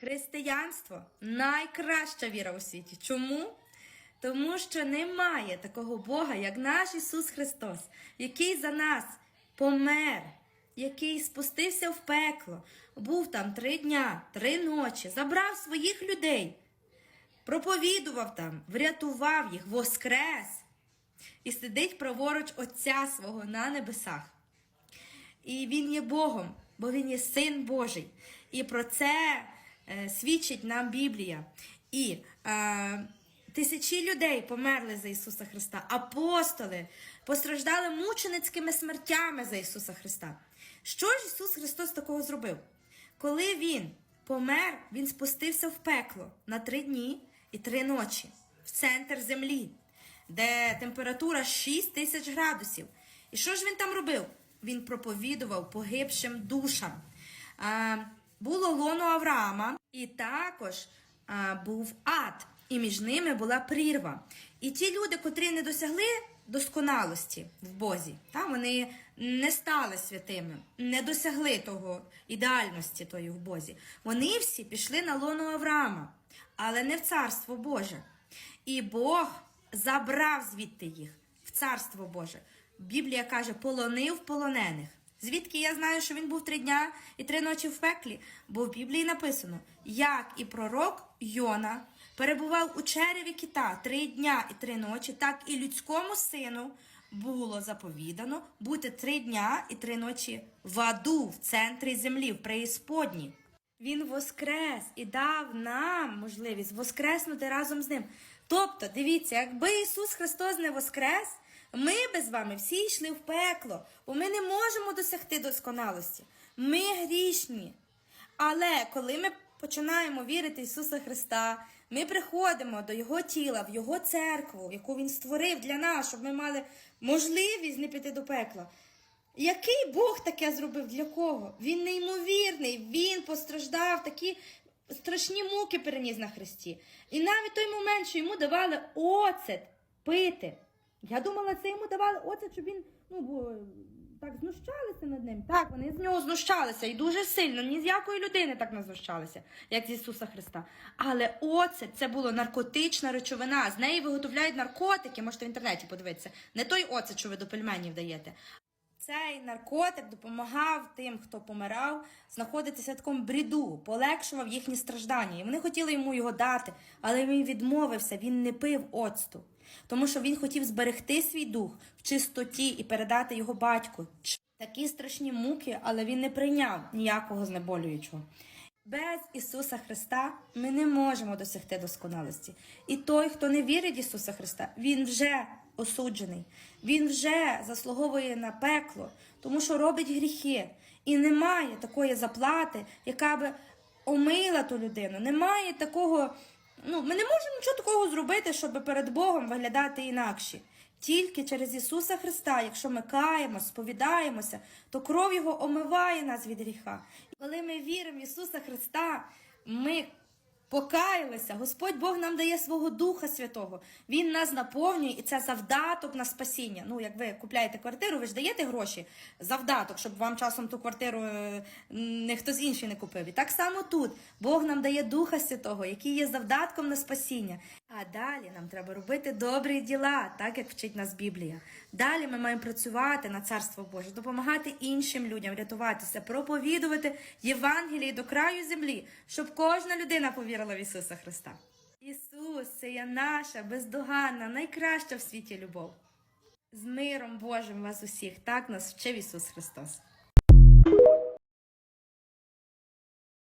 Християнство найкраща віра у світі. Чому? Тому що немає такого Бога, як наш Ісус Христос, який за нас помер, який спустився в пекло, був там три дня, три ночі, забрав своїх людей, проповідував там, врятував їх, воскрес і сидить праворуч Отця свого на небесах. І він є Богом, бо він є син Божий. І про це свідчить нам Біблія. І е, тисячі людей померли за Ісуса Христа. Апостоли постраждали мученицькими смертями за Ісуса Христа. Що ж Ісус Христос такого зробив? Коли Він помер, Він спустився в пекло на три дні і три ночі в центр землі, де температура 6 тисяч градусів. І що ж він там робив? Він проповідував погибшим душам. А, було лоно Авраама, і також а, був ад, і між ними була прірва. І ті люди, котрі не досягли досконалості в Бозі, та, вони не стали святими, не досягли того ідеальності тої в Бозі. Вони всі пішли на лоно Авраама, але не в царство Боже. І Бог забрав звідти їх в царство Боже. Біблія каже, полонив полонених. Звідки я знаю, що він був три дня і три ночі в пеклі? Бо в Біблії написано, як і пророк Йона перебував у череві кита три дня і три ночі, так і людському сину було заповідано бути три дня і три ночі в аду, в центрі землі, в преісподні. Він воскрес і дав нам можливість воскреснути разом з ним. Тобто, дивіться, якби Ісус Христос не воскрес, ми би з вами всі йшли в пекло, бо ми не можемо досягти досконалості. Ми грішні. Але коли ми починаємо вірити Ісуса Христа, ми приходимо до Його тіла, в Його церкву, яку Він створив для нас, щоб ми мали можливість не піти до пекла. Який Бог таке зробив для кого? Він неймовірний, він постраждав, такі страшні муки переніс на Христі. І навіть той момент, що йому давали оцет пити. Я думала, це йому давали оцет, щоб він ну, бо, так знущалися над ним. Так, вони з нього знущалися і дуже сильно, ні з якої людини так не знущалися, як з Ісуса Христа. Але оцет це було наркотична речовина. З неї виготовляють наркотики, можете в інтернеті подивитися. Не той оцет, що ви до пельменів даєте. Цей наркотик допомагав тим, хто помирав, знаходитися в такому бріду, полегшував їхні страждання. І вони хотіли йому його дати, але він відмовився, він не пив оцту. Тому що він хотів зберегти свій дух в чистоті і передати його батьку. Такі страшні муки, але він не прийняв ніякого знеболюючого. Без Ісуса Христа ми не можемо досягти досконалості. І той, хто не вірить Ісуса Христа, він вже осуджений, він вже заслуговує на пекло, тому що робить гріхи. І немає такої заплати, яка би омила ту людину. Немає такого. Ну, ми не можемо нічого такого зробити, щоб перед Богом виглядати інакше. Тільки через Ісуса Христа, якщо ми каємо, сповідаємося, то кров Його омиває нас від гріха. І коли ми віримо в Ісуса Христа, ми покаялися. Господь Бог нам дає свого Духа Святого. Він нас наповнює, і це завдаток на спасіння. Ну, як ви купляєте квартиру, ви ж даєте гроші завдаток, щоб вам часом ту квартиру е, не хтось інший не купив. І так само тут Бог нам дає Духа Святого, який є завдатком на спасіння. А далі нам треба робити добрі діла, так як вчить нас Біблія. Далі ми маємо працювати на Царство Боже, допомагати іншим людям рятуватися, проповідувати Євангелії до краю землі, щоб кожна людина повірила в Ісуса Христа. Ісус це є наша бездоганна, найкраща в світі любов. З миром Божим вас усіх, так нас вчив Ісус Христос.